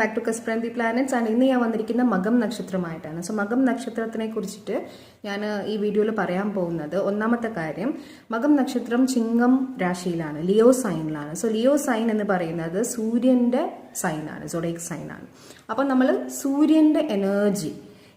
Back to കസ്പ്രന്തി planets ആണ് ഇന്ന് ഞാൻ വന്നിരിക്കുന്ന മകം നക്ഷത്രമായിട്ടാണ്. സോ മകം നക്ഷത്രത്തിനെ കുറിച്ചിട്ട് ഞാൻ ഈ വീഡിയോയിൽ പറയാൻ പോകുന്നത് ഒന്നാമത്തെ കാര്യം മകം നക്ഷത്രം ചിങ്ങം രാശിയിലാണ് ലിയോ സൈനിലാണ്. സോ ലിയോ സൈൻ എന്ന് പറയുന്നത് സൂര്യന്റെ സൈനാണ് സൊഡേക് സൈനാണ്. അപ്പം നമ്മൾ സൂര്യന്റെ എനർജി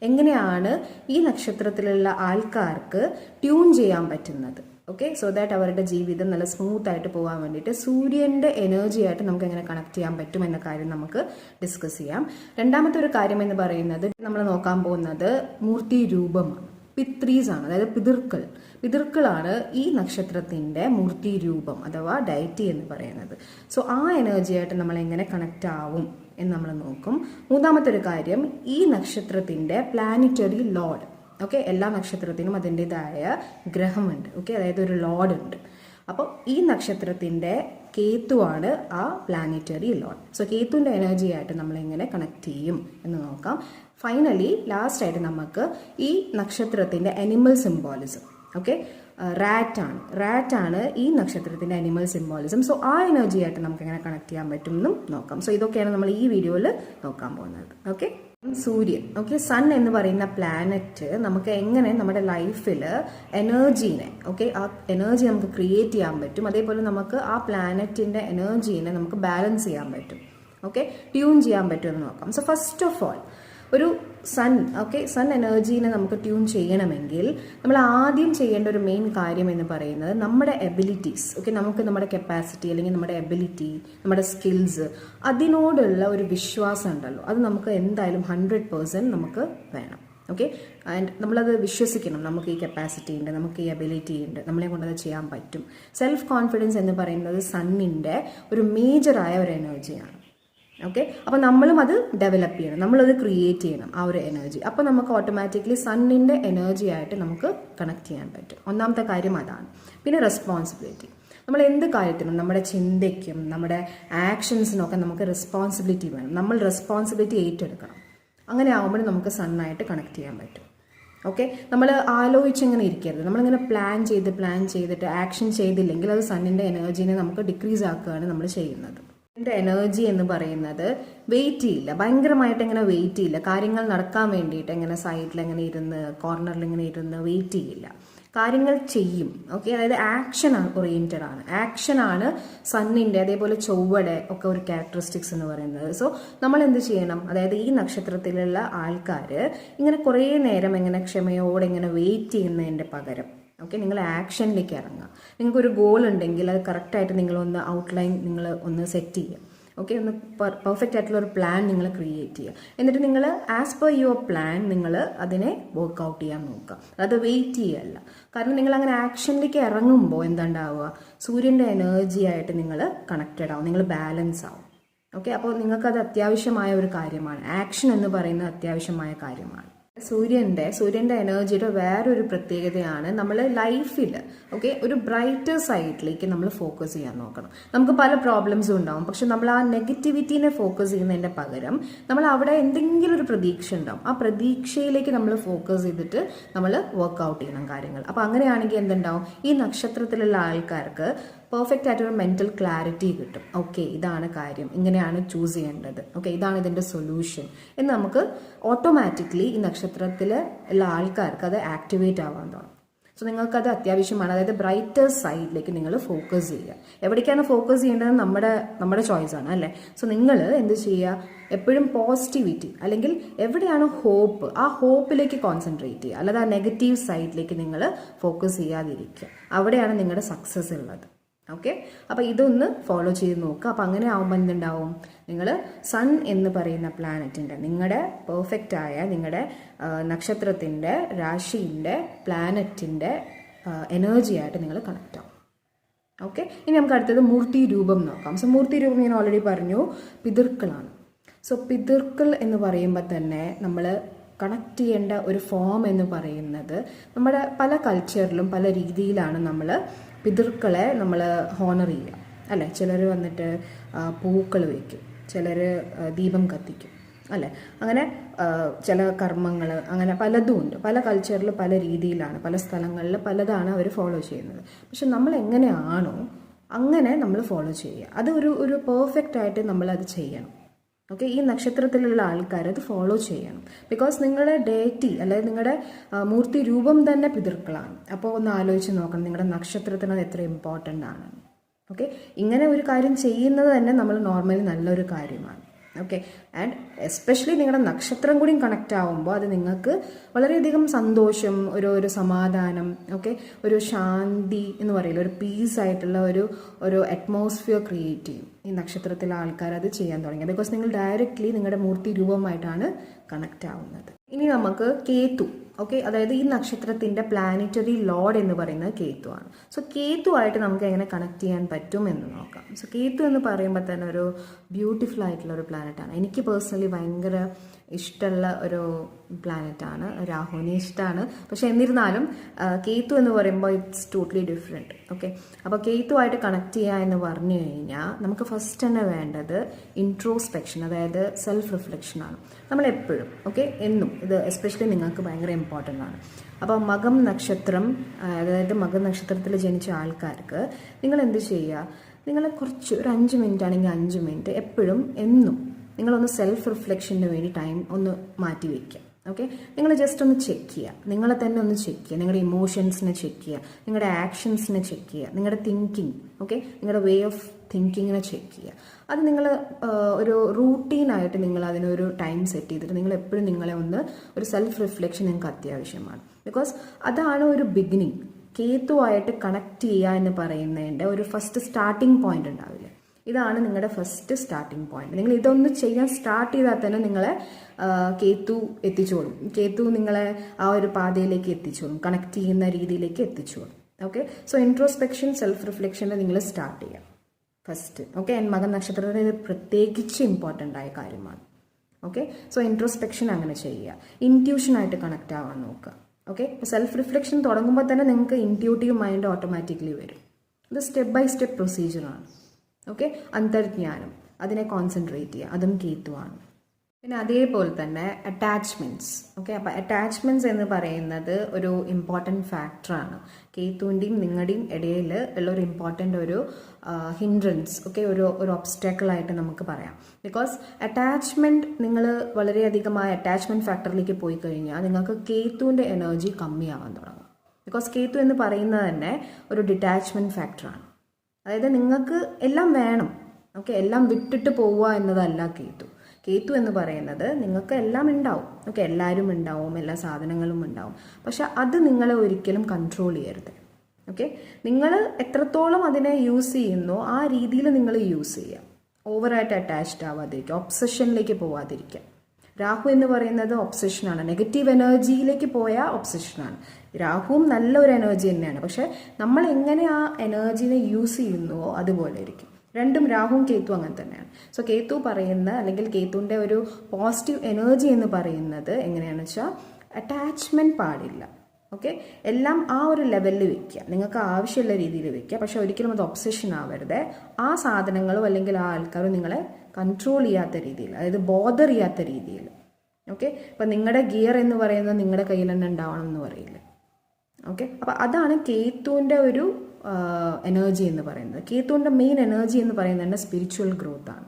എങ്ങനെയാണ് ഈ നക്ഷത്രത്തിലുള്ള ആൾക്കാർക്ക് ട്യൂൺ ചെയ്യാൻ പറ്റുന്നത്? ഓക്കെ സോ ദാറ്റ് അവരുടെ ജീവിതം നല്ല സ്മൂത്ത് ആയിട്ട് പോകാൻ വേണ്ടിയിട്ട് സൂര്യന്റെ എനർജി ആയിട്ട് നമുക്ക് എങ്ങനെ കണക്ട് ചെയ്യാൻ പറ്റും എന്ന കാര്യം നമുക്ക് ഡിസ്കസ് ചെയ്യാം. രണ്ടാമത്തെ ഒരു കാര്യം എന്ന് പറയുന്നത് നമ്മൾ നോക്കാൻ പോകുന്നത് മൂർത്തി രൂപമാണ്. പിത്രീസ് ആണ് അതായത് പിതൃക്കൾ. പിതൃക്കളാണ് ഈ നക്ഷത്രത്തിന്റെ മൂർത്തി രൂപം അഥവാ ഡയറ്റി എന്ന് പറയുന്നത്. സോ ആ എനർജി ആയിട്ട് നമ്മൾ എങ്ങനെ കണക്ട് ആവും എന്ന് നമ്മൾ നോക്കും. മൂന്നാമത്തെ ഒരു കാര്യം ഈ നക്ഷത്രത്തിന്റെ പ്ലാനിറ്ററി ലോഡ് ഓക്കെ? എല്ലാ നക്ഷത്രത്തിനും അതിന്റെതായ ഗ്രഹമുണ്ട്. ഓക്കെ? അതായത് ഒരു ലോഡ് ഉണ്ട്. അപ്പോൾ ഈ നക്ഷത്രത്തിന്റെ കേത്തുവാണ് ആ പ്ലാനറ്ററി ലോഡ്. സോ കേത്തുവിന്റെ എനർജി ആയിട്ട് നമ്മൾ എങ്ങനെ കണക്ട് ചെയ്യും എന്ന് നോക്കാം. ഫൈനലി ലാസ്റ്റ് ആയിട്ട് നമുക്ക് ഈ നക്ഷത്രത്തിന്റെ അനിമൽ സിംബോളിസം ഓക്കെ? റാറ്റാണ് റാറ്റാണ് ഈ നക്ഷത്രത്തിന്റെ അനിമൽ സിംബോളിസം സോ ആ എനർജി ആയിട്ട് നമുക്ക് എങ്ങനെ കണക്ട് ചെയ്യാൻ പറ്റുമെന്നും നോക്കാം. സോ ഇതൊക്കെയാണ് നമ്മൾ ഈ വീഡിയോയിൽ നോക്കാൻ പോകുന്നത്. ഓക്കെ? സൂര്യൻ. ഓക്കെ സൺ എന്ന് പറയുന്ന പ്ലാനറ്റ് നമുക്ക് എങ്ങനെ നമ്മുടെ ലൈഫിൽ എനർജീനെ ഓക്കെ ആ എനർജി നമുക്ക് ക്രിയേറ്റ് ചെയ്യാൻ പറ്റും. അതേപോലെ നമുക്ക് ആ പ്ലാനറ്റിന്റെ എനർജീനെ നമുക്ക് ബാലൻസ് ചെയ്യാൻ പറ്റും. ഓക്കെ ട്യൂൺ ചെയ്യാൻ പറ്റുമെന്ന് നോക്കാം. സോ ഫസ്റ്റ് ഓഫ് ഓൾ ഒരു സൺ ഓക്കെ സൺ എനർജീനെ നമുക്ക് ട്യൂൺ ചെയ്യണമെങ്കിൽ നമ്മൾ ആദ്യം ചെയ്യേണ്ട ഒരു മെയിൻ കാര്യം എന്ന് പറയുന്നത് നമ്മുടെ എബിലിറ്റീസ് ഓക്കെ നമുക്ക് നമ്മുടെ കപ്പാസിറ്റി അല്ലെങ്കിൽ നമ്മുടെ എബിലിറ്റി നമ്മുടെ സ്കിൽസ് അതിനോടുള്ള ഒരു വിശ്വാസം ഉണ്ടല്ലോ. അത് നമുക്ക് എന്തായാലും ഹൺഡ്രഡ് പേഴ്സന്റ് നമുക്ക് വേണം ഓക്കെ ആൻഡ് നമ്മളത് വിശ്വസിക്കണം. നമുക്ക് ഈ കപ്പാസിറ്റി ഉണ്ട് നമുക്ക് ഈ എബിലിറ്റി ഉണ്ട് നമ്മളെ കൊണ്ടത് ചെയ്യാൻ പറ്റും. സെൽഫ് കോൺഫിഡൻസ് എന്ന് പറയുന്നത് സണ്ണിന്റെ ഒരു മേജറായ ഒരു എനർജിയാണ് ഓക്കെ അപ്പോൾ നമ്മളും അത് ഡെവലപ്പ് ചെയ്യണം. നമ്മളത് ക്രിയേറ്റ് ചെയ്യണം ആ ഒരു എനർജി അപ്പോൾ നമുക്ക് ഓട്ടോമാറ്റിക്കലി സണ്ണിന്റെ എനർജി ആയിട്ട് നമുക്ക് കണക്ട് ചെയ്യാൻ പറ്റും. ഒന്നാമത്തെ കാര്യം അതാണ്. പിന്നെ റെസ്പോൺസിബിലിറ്റി നമ്മൾ എന്ത് കാര്യത്തിനും നമ്മുടെ ചിന്തയ്ക്കും നമ്മുടെ ആക്ഷൻസിനൊക്കെ നമുക്ക് റെസ്പോൺസിബിലിറ്റി വേണം. നമ്മൾ റെസ്പോൺസിബിലിറ്റി ഏറ്റെടുക്കണം. അങ്ങനെ ആകുമ്പോൾ നമുക്ക് സണ്ണായിട്ട് കണക്ട് ചെയ്യാൻ പറ്റും. ഓക്കെ നമ്മൾ ആലോചിച്ചിങ്ങനെ ഇരിക്കരുത്. നമ്മളിങ്ങനെ പ്ലാൻ ചെയ്ത് പ്ലാൻ ചെയ്തിട്ട് ആക്ഷൻ ചെയ്തില്ലെങ്കിൽ അത് സണ്ണിന്റെ എനർജീനെ നമുക്ക് ഡിക്രീസ് ആക്കുകയാണ് നമ്മൾ ചെയ്യുന്നത്. എന്റെ എനർജി എന്ന് പറയുന്നത് വെയിറ്റ് ചെയ്യില്ല ഭയങ്കരമായിട്ട് ഇങ്ങനെ വെയിറ്റ് ചെയ്യില്ല കാര്യങ്ങൾ നടക്കാൻ വേണ്ടിയിട്ട് ഇങ്ങനെ സൈഡിൽ ഇങ്ങനെ ഇരുന്ന് കോർണറിൽ ഇങ്ങനെ ഇരുന്ന് വെയിറ്റ് ചെയ്യില്ല. കാര്യങ്ങൾ ചെയ്യും. ഓക്കെ അതായത് ആക്ഷൻ ഓറിയന്റഡ് ആണ്. ആക്ഷൻ ആണ് സണ്ണിന്റെ അതേപോലെ ചൊവ്വടെ ഒക്കെ ഒരു ക്യാരക്ടറിസ്റ്റിക്സ് എന്ന് പറയുന്നത്. സോ നമ്മൾ എന്ത് ചെയ്യണം? അതായത് ഈ നക്ഷത്രത്തിലുള്ള ആൾക്കാർ ഇങ്ങനെ കുറേ നേരം ഇങ്ങനെ ക്ഷമയോടെ ഇങ്ങനെ വെയിറ്റ് ചെയ്യുന്നതിന്റെ പകരം ഓക്കെ നിങ്ങൾ ആക്ഷനിലേക്ക് ഇറങ്ങുക. നിങ്ങൾക്കൊരു ഗോൾ ഉണ്ടെങ്കിൽ അത് കറക്റ്റായിട്ട് നിങ്ങളൊന്ന് ഔട്ട്ലൈൻ നിങ്ങൾ ഒന്ന് സെറ്റ് ചെയ്യുക. ഓക്കെ ഒന്ന് പെർഫെക്റ്റ് ആയിട്ടുള്ള ഒരു പ്ലാൻ നിങ്ങൾ ക്രിയേറ്റ് ചെയ്യുക. എന്നിട്ട് നിങ്ങൾ ആസ് പെർ യുവർ പ്ലാൻ നിങ്ങൾ അതിനെ വർക്ക്ഔട്ട് ചെയ്യാൻ നോക്കുക. അത് വെയിറ്റ് ചെയ്യല്ല കാരണം നിങ്ങൾ അങ്ങനെ ആക്ഷനിലേക്ക് ഇറങ്ങുമ്പോൾ എന്താണ്ടാവുക? സൂര്യന്റെ എനർജി ആയിട്ട് നിങ്ങൾ കണക്റ്റഡ് ആവും. നിങ്ങൾ ബാലൻസ് ആവും. ഓക്കെ അപ്പോൾ നിങ്ങൾക്കത് അത്യാവശ്യമായ ഒരു കാര്യമാണ്. ആക്ഷൻ എന്ന് പറയുന്നത് അത്യാവശ്യമായ കാര്യമാണ്. സൂര്യന്റെ സൂര്യന്റെ എനർജിയുടെ വേറൊരു പ്രത്യേകതയാണ് നമ്മൾ ലൈഫിൽ ഓക്കെ ഒരു ബ്രൈറ്റർ സൈഡിലേക്ക് നമ്മൾ ഫോക്കസ് ചെയ്യാൻ നോക്കണം. നമുക്ക് പല പ്രോബ്ലംസും ഉണ്ടാവും. പക്ഷെ നമ്മൾ ആ നെഗറ്റിവിറ്റീനെ ഫോക്കസ് ചെയ്യുന്നതിന്റെ പകരം നമ്മൾ അവിടെ എന്തെങ്കിലും ഒരു പ്രതീക്ഷ ഉണ്ടാവും. ആ പ്രതീക്ഷയിലേക്ക് നമ്മൾ ഫോക്കസ് ചെയ്തിട്ട് നമ്മൾ വർക്ക്ഔട്ട് ചെയ്യണം കാര്യങ്ങൾ. അപ്പോൾ അങ്ങനെയാണെങ്കിൽ എന്തുണ്ടാവും? ഈ നക്ഷത്രത്തിലുള്ള ആൾക്കാർക്ക് പെർഫെക്റ്റ് ആയിട്ടൊരു മെന്റൽ ക്ലാരിറ്റി കിട്ടും. ഓക്കെ ഇതാണ് കാര്യം. ഇങ്ങനെയാണ് ചൂസ് ചെയ്യേണ്ടത്. ഓക്കെ ഇതാണ് ഇതിന്റെ സൊല്യൂഷൻ എന്ന് നമുക്ക് ഓട്ടോമാറ്റിക്കലി ഈ നക്ഷത്രത്തിൽ ഉള്ള ആൾക്കാർക്ക് അത് ആക്ടിവേറ്റ് ആവാൻ തുടങ്ങും സോ നിങ്ങൾക്കത് അത്യാവശ്യമാണ്. അതായത് ബ്രൈറ്റർ സൈഡിലേക്ക് നിങ്ങൾ ഫോക്കസ് ചെയ്യുക. എവിടേക്കാണ് ഫോക്കസ് ചെയ്യേണ്ടത്? നമ്മുടെ നമ്മുടെ ചോയ്സ് ആണ് അല്ലേ? സോ നിങ്ങൾ എന്ത് ചെയ്യുക? എപ്പോഴും പോസിറ്റിവിറ്റി അല്ലെങ്കിൽ എവിടെയാണ് ഹോപ്പ് ആ ഹോപ്പിലേക്ക് കോൺസെൻട്രേറ്റ് ചെയ്യുക. അല്ലാതെ ആ നെഗറ്റീവ് സൈഡിലേക്ക് നിങ്ങൾ ഫോക്കസ് ചെയ്യാതിരിക്കുക. അവിടെയാണ് നിങ്ങളുടെ സക്സസ് ഉള്ളത്. ഓക്കെ അപ്പോൾ ഇതൊന്ന് ഫോളോ ചെയ്ത് നോക്കുക അപ്പോൾ അങ്ങനെ ആകുമ്പോൾ എന്തുണ്ടാവും? നിങ്ങൾ സൺ എന്ന് പറയുന്ന പ്ലാനറ്റിന്റെ നിങ്ങളുടെ പെർഫെക്റ്റ് ആയ നിങ്ങളുടെ നക്ഷത്രത്തിന്റെ രാശിന്റെ പ്ലാനറ്റിന്റെ എനർജി ആയിട്ട് നിങ്ങൾ കണക്റ്റ് ആവും. ഓക്കെ ഇനി നമുക്ക് അടുത്തത് മൂർത്തി രൂപം നോക്കാം. സോ മൂർത്തി രൂപം ഞാൻ ഓൾറെഡി പറഞ്ഞു. പിതൃക്കളാണ്. സോ പിതൃക്കൾ എന്ന് പറയുമ്പോൾ തന്നെ നമ്മൾ കണക്ട് ചെയ്യേണ്ട ഒരു ഫോം എന്ന് പറയുന്നത് നമ്മുടെ പല കൾച്ചറിലും പല രീതിയിലാണ് നമ്മൾ പിതൃക്കളെ നമ്മൾ ഹോണർ ചെയ്യുക. അല്ലേ? ചിലർ വന്നിട്ട് പൂക്കൾ വയ്ക്കും ചിലർ ദീപം കത്തിക്കും. അല്ലേ? അങ്ങനെ ചില കർമ്മങ്ങൾ അങ്ങനെ പലതും ഉണ്ട്. പല കൾച്ചറിൽ പല രീതിയിലാണ് പല സ്ഥലങ്ങളിൽ പലതാണ് അവർ ഫോളോ ചെയ്യുന്നത്. പക്ഷെ നമ്മൾ എങ്ങനെയാണോ അങ്ങനെ നമ്മൾ ഫോളോ ചെയ്യുക. അത് ഒരു ഒരു പെർഫെക്റ്റ് ആയിട്ട് നമ്മൾ അത് ചെയ്യണം. ഓക്കെ ഈ നക്ഷത്രത്തിലുള്ള ആൾക്കാർ അത് ഫോളോ ചെയ്യണം. ബിക്കോസ് നിങ്ങളുടെ ഡേറ്റി അല്ലെങ്കിൽ നിങ്ങളുടെ മൂർത്തി രൂപം തന്നെ പിതൃക്കളാണ്. അപ്പോൾ ഒന്ന് ആലോചിച്ച് നോക്കണം നിങ്ങളുടെ നക്ഷത്രത്തിന് അത് എത്ര ഇമ്പോർട്ടന്റ് ആണ്. ഓക്കെ ഇങ്ങനെ ഒരു കാര്യം ചെയ്യുന്നത് തന്നെ നമ്മൾ നോർമലി നല്ലൊരു കാര്യമാണ്. ഓക്കെ ആൻഡ് എസ്പെഷ്യലി നിങ്ങളുടെ നക്ഷത്രം കൂടി കണക്റ്റ് ആവുമ്പോൾ അത് നിങ്ങൾക്ക് വളരെയധികം സന്തോഷം ഒരു ഒരു സമാധാനം ഓക്കെ ഒരു ശാന്തി എന്ന് പറയില്ല? ഒരു പീസ് ആയിട്ടുള്ള ഒരു ഒരു അറ്റ്മോസ്ഫിയർ ക്രിയേറ്റ് ചെയ്യും ഈ നക്ഷത്രത്തിലെ ആൾക്കാർ അത് ചെയ്യാൻ തുടങ്ങി. ബിക്കോസ് നിങ്ങൾ ഡയറക്റ്റ്ലി നിങ്ങളുടെ മൂർത്തി രൂപമായിട്ടാണ് കണക്റ്റ് ആവുന്നത്. ഇനി നമുക്ക് കേതു. ഓക്കെ അതായത് ഈ നക്ഷത്രത്തിന്റെ പ്ലാനറ്ററി ലോഡ് എന്ന് പറയുന്നത് കേതു ആണ് സോ കേതു ആയിട്ട് നമുക്ക് എങ്ങനെ കണക്ട് ചെയ്യാൻ പറ്റും എന്ന് നോക്കാം. സോ കേതു എന്ന് പറയുമ്പോൾ തന്നെ ഒരു ബ്യൂട്ടിഫുൾ ആയിട്ടുള്ള ഒരു പ്ലാനറ്റാണ് എനിക്ക് പേഴ്സണലി ഭയങ്കര ഇഷ്ടമുള്ള ഒരു പ്ലാനറ്റാണ് രാഹുവിനെ ഇഷ്ടമാണ്. പക്ഷെ എന്നിരുന്നാലും കേതു എന്ന് പറയുമ്പോൾ ഇറ്റ്സ് ടോട്ടലി ഡിഫറെന്റ് ഓക്കെ അപ്പോൾ കേതു ആയിട്ട് കണക്ട് ചെയ്യുക എന്ന് പറഞ്ഞു കഴിഞ്ഞാൽ നമുക്ക് ഫസ്റ്റ് തന്നെ വേണ്ടത് ഇൻട്രോസ്പെക്ഷൻ അതായത് സെൽഫ് റിഫ്ലക്ഷൻ ആണ്. നമ്മൾ എപ്പോഴും ഓക്കെ എന്നും ഇത് എസ്പെഷ്യലി നിങ്ങൾക്ക് ഭയങ്കര ഇമ്പോർട്ടന്റ് ആണ്. അപ്പോൾ മകം നക്ഷത്രം അതായത് മകം നക്ഷത്രത്തിൽ ജനിച്ച ആൾക്കാർക്ക് നിങ്ങൾ എന്ത് ചെയ്യുക? നിങ്ങൾ കുറച്ച് ഒരു അഞ്ച് മിനിറ്റ് ആണെങ്കിൽ അഞ്ച് മിനിറ്റ് എപ്പോഴും എന്നും നിങ്ങളൊന്ന് സെൽഫ് റിഫ്ലക്ഷന് വേണ്ടി ടൈം ഒന്ന് മാറ്റി വയ്ക്കുക. ഓക്കെ നിങ്ങൾ ജസ്റ്റ് ഒന്ന് ചെക്ക് ചെയ്യുക. നിങ്ങളെ തന്നെ ഒന്ന് ചെക്ക് ചെയ്യുക. നിങ്ങളുടെ ഇമോഷൻസിനെ ചെക്ക് ചെയ്യുക. നിങ്ങളുടെ ആക്ഷൻസിനെ ചെക്ക് ചെയ്യുക. നിങ്ങളുടെ തിങ്കിങ് ഓക്കെ നിങ്ങളുടെ വേ ഓഫ് തിങ്കിങ്ങിനെ ചെക്ക് ചെയ്യുക. അത് നിങ്ങൾ ഒരു റൂട്ടീനായിട്ട് നിങ്ങൾ അതിനൊരു ടൈം സെറ്റ് ചെയ്തിട്ട് നിങ്ങൾ എപ്പോഴും നിങ്ങളെ ഒന്ന് ഒരു സെൽഫ് റിഫ്ലക്ഷൻ നിങ്ങൾക്ക് അത്യാവശ്യമാണ്. ബിക്കോസ് അതാണ് ഒരു ബിഗിനിങ് കേത്തുവായിട്ട് കണക്ട് ചെയ്യുക എന്ന് പറയുന്നതിന്റെ ഒരു ഫസ്റ്റ് സ്റ്റാർട്ടിംഗ് പോയിന്റ് ഉണ്ടാവില്ലേ? ഇതാണ് നിങ്ങളുടെ ഫസ്റ്റ് സ്റ്റാർട്ടിംഗ് പോയിന്റ് നിങ്ങൾ ഇതൊന്ന് ചെയ്യാൻ സ്റ്റാർട്ട് ചെയ്താൽ തന്നെ നിങ്ങളെ കേത്തു കേതു എത്തിച്ചോളും. കേതു നിങ്ങളെ ആ ഒരു പാതയിലേക്ക് എത്തിച്ചോളും. കണക്ട് ചെയ്യുന്ന രീതിയിലേക്ക് എത്തിച്ചോളും. ഓക്കെ സോ ഇൻട്രോസ്പെക്ഷൻ സെൽഫ് റിഫ്ലക്ഷനിൽ നിങ്ങൾ സ്റ്റാർട്ട് ചെയ്യാം. ഫസ്റ്റ് ഓക്കെ എൻ മകൻ നക്ഷത്രത്തിന് ഇത് പ്രത്യേകിച്ച് ഇമ്പോർട്ടന്റ് ആയ കാര്യമാണ്. ഓക്കെ സോ ഇൻട്രോസ്പെക്ഷൻ അങ്ങനെ ചെയ്യുക. ഇന്റ്യൂഷനായിട്ട് കണക്ട് ആവാൻ നോക്കുക. ഓക്കെ സെൽഫ് റിഫ്ലക്ഷൻ തുടങ്ങുമ്പോൾ തന്നെ നിങ്ങൾക്ക് ഇന്റ്യൂട്ടീവ് മൈൻഡ് ഓട്ടോമാറ്റിക്കലി വരും. ഇത് സ്റ്റെപ്പ് ബൈ സ്റ്റെപ്പ് പ്രൊസീജിയറാണ് ഓക്കെ? അന്തർജ്ഞാനം. അതിനെ കോൺസെൻട്രേറ്റ് ചെയ്യുക. അതും കേത്തുവാണ് പിന്നെ അതേപോലെ തന്നെ അറ്റാച്ച്മെന്റ്സ് ഓക്കെ? അപ്പം അറ്റാച്ച്മെന്റ്സ് എന്ന് പറയുന്നത് ഒരു ഇമ്പോർട്ടന്റ് ഫാക്ടറാണ് കേത്തുവിന്റെയും നിങ്ങളുടെയും ഇടയിൽ ഉള്ള ഒരു ഇമ്പോർട്ടന്റ് ഒരു ഹിൻഡ്രൻസ് ഓക്കെ? ഒരു ഒരു ഒബ്സ്റ്റാക്കിളായിട്ട് നമുക്ക് പറയാം. ബിക്കോസ് അറ്റാച്ച്മെന്റ് നിങ്ങൾ വളരെയധികമായ അറ്റാച്ച്മെന്റ് ഫാക്ടറിലേക്ക് പോയി കഴിഞ്ഞാൽ നിങ്ങൾക്ക് കേത്തുവിന്റെ എനർജി കമ്മിയാവാൻ തുടങ്ങും. ബിക്കോസ് കേത്തു എന്ന് പറയുന്നത് തന്നെ ഒരു ഡിറ്റാച്ച്മെന്റ് ഫാക്ടറാണ് അതായത് നിങ്ങൾക്ക് എല്ലാം വേണം. ഓക്കെ എല്ലാം വിട്ടിട്ട് പോവുക എന്നതല്ല കേത്തു കേത്തു എന്ന് പറയുന്നത് നിങ്ങൾക്ക് എല്ലാം ഉണ്ടാവും. ഓക്കെ എല്ലാവരും ഉണ്ടാവും എല്ലാ സാധനങ്ങളും ഉണ്ടാവും. പക്ഷെ അത് നിങ്ങളെ ഒരിക്കലും കൺട്രോൾ ചെയ്യരുത്. ഓക്കെ നിങ്ങൾ എത്രത്തോളം അതിനെ യൂസ് ചെയ്യുന്നോ ആ രീതിയിൽ നിങ്ങൾ യൂസ് ചെയ്യുക. ഓവറായിട്ട് അറ്റാച്ച്ഡ് ആവാതിരിക്കുക. ഒബ്സഷനിലേക്ക് പോവാതിരിക്കുക. രാഹു എന്ന് പറയുന്നത് ഒബ്സഷനാണ് നെഗറ്റീവ് എനർജിയിലേക്ക് പോയ ഒബ്സഷനാണ് രാഹുവും നല്ലൊരു എനർജി തന്നെയാണ്. പക്ഷെ നമ്മൾ എങ്ങനെ ആ എനർജിനെ യൂസ് ചെയ്യുന്നുവോ അതുപോലെ ഇരിക്കും രണ്ടും രാഹുവും കേത്തു അങ്ങനെ തന്നെയാണ്. സോ കേത്തു പറയുന്ന അല്ലെങ്കിൽ കേത്തുവിന്റെ ഒരു പോസിറ്റീവ് എനർജി എന്ന് പറയുന്നത് എങ്ങനെയാണെന്ന് വെച്ചാൽ അറ്റാച്ച്മെന്റ് പാടില്ല. ഓക്കെ എല്ലാം ആ ഒരു ലെവലിൽ വെക്കുക നിങ്ങൾക്ക് ആവശ്യമുള്ള രീതിയിൽ വെക്കുക പക്ഷെ ഒരിക്കലും അത് ഒബ്സഷൻ ആവരുത്. ആ സാധനങ്ങളോ അല്ലെങ്കിൽ ആ ആൾക്കാരോ നിങ്ങളെ കൺട്രോൾ ചെയ്യാത്ത രീതിയിൽ അതായത് ബോധർ ചെയ്യാത്ത രീതിയിൽ. ഓക്കെ അപ്പം നിങ്ങളുടെ ഗിയർ എന്ന് പറയുന്നത് നിങ്ങളുടെ കയ്യിൽ തന്നെ ഉണ്ടാവണം എന്ന് പറയില്ല? ഓക്കെ അപ്പോൾ അതാണ് കേത്തുവിന്റെ ഒരു എനർജി എന്ന് പറയുന്നത്. കേത്തുവിന്റെ മെയിൻ എനർജി എന്ന് പറയുന്നത് തന്നെ സ്പിരിച്വൽ ഗ്രോത്ത് ആണ്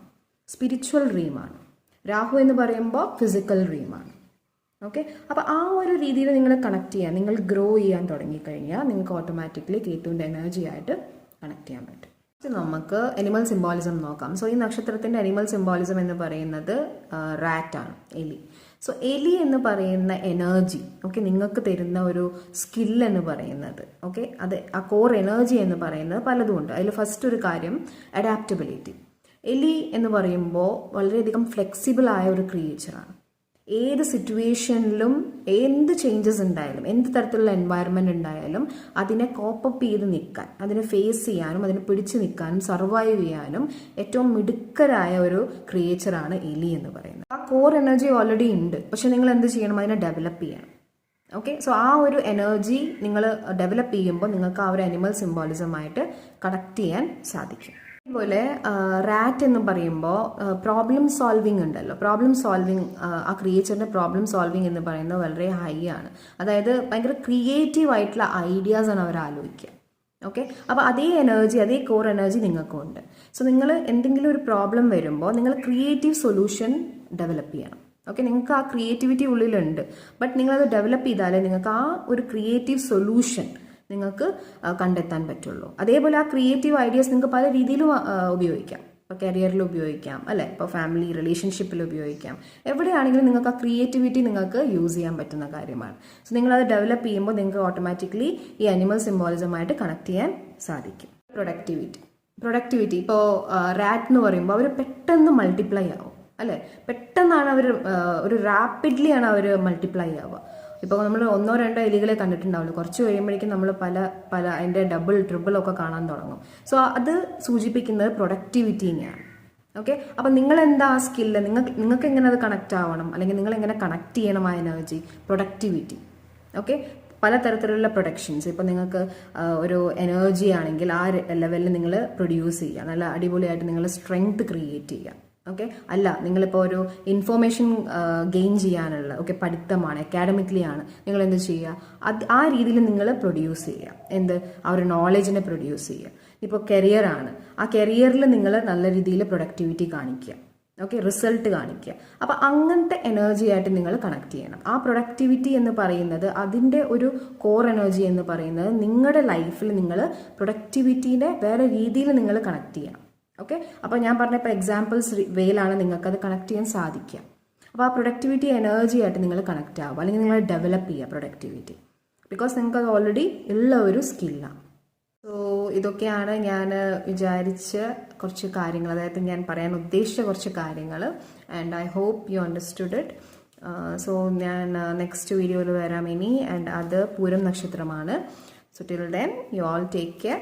സ്പിരിച്വൽ ഡ്രീമാണ് രാഹു എന്ന് പറയുമ്പോൾ ഫിസിക്കൽ ഡ്രീമാണ് ഓക്കെ അപ്പോൾ ആ ഒരു രീതിയിൽ നിങ്ങൾ കണക്ട് ചെയ്യാൻ നിങ്ങൾ ഗ്രോ ചെയ്യാൻ തുടങ്ങിക്കഴിഞ്ഞാൽ നിങ്ങൾക്ക് ഓട്ടോമാറ്റിക്കലി കേത്തുവിന്റെ എനർജി ആയിട്ട് കണക്ട് ചെയ്യാൻ പറ്റും. നമുക്ക് അനിമൽ സിംബോളിസം നോക്കാം. സോ ഈ നക്ഷത്രത്തിന്റെ അനിമൽ സിംബോളിസം എന്ന് പറയുന്നത് റാറ്റാണ് എലി. സോ എലി എന്ന് പറയുന്ന എനർജി ഓക്കെ നിങ്ങൾക്ക് തരുന്ന ഒരു സ്കിൽ എന്ന് പറയുന്നത് ഓക്കെ അത് ആ കോർ എനർജി എന്ന് പറയുന്നത് പലതും ഉണ്ട്. അതിൽ ഫസ്റ്റ് ഒരു കാര്യം അഡാപ്റ്റബിലിറ്റി എലി എന്ന് പറയുമ്പോൾ വളരെയധികം ഫ്ലെക്സിബിൾ ആയ ഒരു ക്രിയേച്ചറാണ് ഏത് സിറ്റുവേഷനിലും എന്ത് ചേഞ്ചസ് ഉണ്ടായാലും എന്ത് തരത്തിലുള്ള എൻവയറമെന്റ് ഉണ്ടായാലും അതിനെ കോപ്പപ്പ് ചെയ്ത് നിൽക്കാൻ അതിനെ ഫേസ് ചെയ്യാനും അതിനെ പിടിച്ചു നിൽക്കാനും സർവൈവ് ചെയ്യാനും ഏറ്റവും മിടുക്കരായ ഒരു ക്രിയേച്ചറാണ് എലി എന്ന് പറയുന്നത്. ആ കോർ എനർജി ഓൾറെഡി ഉണ്ട്. പക്ഷെ നിങ്ങൾ എന്ത് ചെയ്യണം? അതിനെ ഡെവലപ്പ് ചെയ്യണം. ഓക്കെ സോ ആ ഒരു എനർജി നിങ്ങൾ ഡെവലപ്പ് ചെയ്യുമ്പോൾ നിങ്ങൾക്ക് ആ ഒരു അനിമൽ സിംബോളിസമായിട്ട് കണക്ട് ചെയ്യാൻ സാധിക്കും. അതുപോലെ റാറ്റ് എന്ന് പറയുമ്പോൾ പ്രോബ്ലം സോൾവിങ് ഉണ്ടല്ലോ. പ്രോബ്ലം സോൾവിങ് ആ ക്രിയേറ്ററിന്റെ പ്രോബ്ലം സോൾവിങ് എന്ന് പറയുന്നത് വളരെ ഹൈ ആണ്. അതായത് ഭയങ്കര ക്രിയേറ്റീവ് ആയിട്ടുള്ള ആണ് അവർ ആലോചിക്കുക. ഓക്കെ അപ്പോൾ അതേ എനർജി അതേ കോർ എനർജി നിങ്ങൾക്കും ഉണ്ട് സോ നിങ്ങൾ എന്തെങ്കിലും ഒരു പ്രോബ്ലം വരുമ്പോൾ നിങ്ങൾ ക്രിയേറ്റീവ് സൊല്യൂഷൻ ഡെവലപ്പ് ചെയ്യണം. ഓക്കെ നിങ്ങൾക്ക് ആ ക്രിയേറ്റിവിറ്റി ഉള്ളിലുണ്ട്. ബട്ട് നിങ്ങളത് ഡെവലപ്പ് ചെയ്താലേ നിങ്ങൾക്ക് ആ ഒരു ക്രിയേറ്റീവ് സൊല്യൂഷൻ നിങ്ങൾക്ക് കണ്ടെത്താൻ പറ്റുള്ളൂ. അതേപോലെ ആ ക്രിയേറ്റീവ് ഐഡിയാസ് നിങ്ങൾക്ക് പല രീതിയിലും ഉപയോഗിക്കാം. ഇപ്പോൾ കരിയറിൽ ഉപയോഗിക്കാം അല്ലെ? ഇപ്പോൾ ഫാമിലി റിലേഷൻഷിപ്പിൽ ഉപയോഗിക്കാം. എവിടെയാണെങ്കിലും നിങ്ങൾക്ക് ആ ക്രിയേറ്റിവിറ്റി നിങ്ങൾക്ക് യൂസ് ചെയ്യാൻ പറ്റുന്ന കാര്യമാണ്. സോ നിങ്ങളത് ഡെവലപ്പ് ചെയ്യുമ്പോൾ നിങ്ങൾക്ക് ഓട്ടോമാറ്റിക്കലി ഈ അനിമൽ സിംബോളിസമായിട്ട് കണക്ട് ചെയ്യാൻ സാധിക്കും. പ്രൊഡക്ടിവിറ്റി പ്രൊഡക്ടിവിറ്റി ഇപ്പോൾ റാറ്റ് എന്ന് പറയുമ്പോൾ അവർ പെട്ടെന്ന് മൾട്ടിപ്ലൈ ആവും അല്ലെ? പെട്ടെന്നാണ് അവർ ഒരു റാപ്പിഡ്ലി ആണ് അവർ മൾട്ടിപ്ലൈ ആവുക. ഇപ്പോൾ നമ്മൾ ഒന്നോ രണ്ടോ എലികളെ കണ്ടിട്ടുണ്ടാവുള്ളൂ കുറച്ച് കഴിയുമ്പോഴേക്കും നമ്മൾ പല പല അതിന്റെ ഡബിൾ ട്രിബിൾ ഒക്കെ കാണാൻ തുടങ്ങും. സോ അത് സൂചിപ്പിക്കുന്നത് പ്രൊഡക്ടിവിറ്റിനെയാണ് ഓക്കെ അപ്പം നിങ്ങൾ എന്താ ആ സ്കില്ല് നിങ്ങൾക്ക് നിങ്ങൾക്ക് എങ്ങനെ അത് കണക്ട് ആവണം? അല്ലെങ്കിൽ നിങ്ങൾ എങ്ങനെ കണക്ട് ചെയ്യണം ആ എനർജി പ്രൊഡക്ടിവിറ്റി ഓക്കെ പലതരത്തിലുള്ള പ്രൊഡക്ഷൻസ് ഇപ്പം നിങ്ങൾക്ക് ഒരു എനർജി ആണെങ്കിൽ ആ ലെവലിൽ നിങ്ങൾ പ്രൊഡ്യൂസ് ചെയ്യുക. നല്ല അടിപൊളിയായിട്ട് നിങ്ങൾ സ്ട്രെങ്ത് ക്രിയേറ്റ് ചെയ്യുക. ഓക്കെ അല്ല നിങ്ങളിപ്പോൾ ഒരു ഇൻഫോർമേഷൻ ഗെയിൻ ചെയ്യാനുള്ള ഓക്കെ പഠിത്തമാണ് അക്കാഡമിക്കലി ആണ്. നിങ്ങൾ എന്ത് ചെയ്യുക? അത് ആ രീതിയിൽ നിങ്ങൾ പ്രൊഡ്യൂസ് ചെയ്യുക. എന്ത്? ആ ഒരു നോളജിനെ പ്രൊഡ്യൂസ് ചെയ്യുക. ഇപ്പോൾ കരിയർ ആണ്. ആ കരിയറിൽ നിങ്ങൾ നല്ല രീതിയിൽ പ്രൊഡക്ടിവിറ്റി കാണിക്കുക. ഓക്കെ റിസൾട്ട് കാണിക്കുക. അപ്പം അങ്ങനത്തെ എനർജി ആയിട്ട് നിങ്ങൾ കണക്ട് ചെയ്യണം. ആ പ്രൊഡക്ടിവിറ്റി എന്ന് പറയുന്നത് അതിന്റെ ഒരു കോർ എനർജി എന്ന് പറയുന്നത് നിങ്ങളുടെ ലൈഫിൽ നിങ്ങൾ പ്രൊഡക്ടിവിറ്റീനെ വേറെ രീതിയിൽ നിങ്ങൾ കണക്ട് ചെയ്യണം. ഓക്കെ അപ്പോൾ ഞാൻ പറഞ്ഞ ഇപ്പോൾ എക്സാമ്പിൾസ് വേയിലാണ് അത് കണക്ട് ചെയ്യാൻ സാധിക്കുക. അപ്പോൾ ആ പ്രൊഡക്ടിവിറ്റി എനർജി ആയിട്ട് നിങ്ങൾ കണക്ട് ആവുക. അല്ലെങ്കിൽ നിങ്ങൾ ഡെവലപ്പ് ചെയ്യുക പ്രൊഡക്ടിവിറ്റി ബിക്കോസ് നിങ്ങൾക്ക് അത് ഓൾറെഡി ഉള്ള ഒരു സ്കില്ലാണ് സോ ഇതൊക്കെയാണ് ഞാൻ വിചാരിച്ച കുറച്ച് കാര്യങ്ങൾ. അതായത് ഞാൻ പറയാൻ ഉദ്ദേശിച്ച കുറച്ച് കാര്യങ്ങൾ. And I hope you understood it so ഞാൻ നെക്സ്റ്റ് വീഡിയോയിൽ വരാം ഇനി. ആൻഡ് അത് പൂരം നക്ഷത്രമാണ്. So till then you all take care